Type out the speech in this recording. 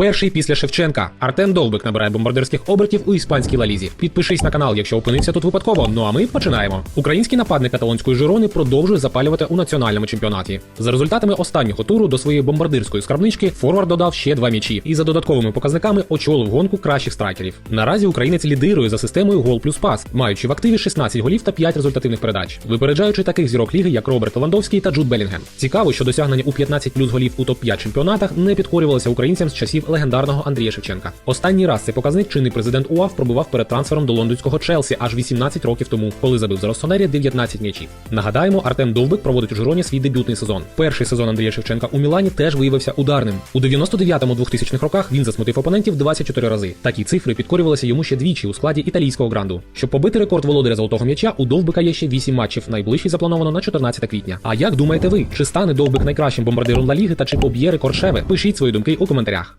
Перший після Шевченка. Артем Довбик набирає бомбардирських обертів у іспанській лалізі. Підпишись на канал, якщо опинився тут випадково. Ну а ми починаємо. Український нападник каталонської Жирони продовжує запалювати у національному чемпіонаті. За результатами останнього туру до своєї бомбардирської скарбнички Форвард додав ще два м'ячі і за додатковими показниками очолив гонку кращих страйкерів. Наразі українець лідирує за системою гол плюс пас, маючи в активі 16 голів та 5 результативних передач, випереджаючи таких зірок ліги, як Роберт Левандовський та Джуд Белінгем. Цікаво, що досягнення у 15 плюс голів у топ-5 чемпіонатах не підкорювалося українцям з часів легендарного Андрія Шевченка. Останній раз цей показник чинний президент УАФ пробував перед трансфером до лондонського Челсі аж 18 років тому, коли забив за Россонері 19 м'ячів. Нагадаємо, Артем Довбик проводить у Жироні свій дебютний сезон. Перший сезон Андрія Шевченка у Мілані теж виявився ударним. У 99-му 2000-х роках він засмутив опонентів 24 рази. Такі цифри підкорювалися йому ще двічі у складі італійського гранду. Щоб побити рекорд володаря золотого м'яча, у Довбика є ще 8 матчів. Найближчий заплановано на 14 квітня. А як думаєте ви, чи стане Довбик найкращим бомбардиром Ла Ліги та чи поб'є рекорд Шеви? Пишіть свої думки у коментарях.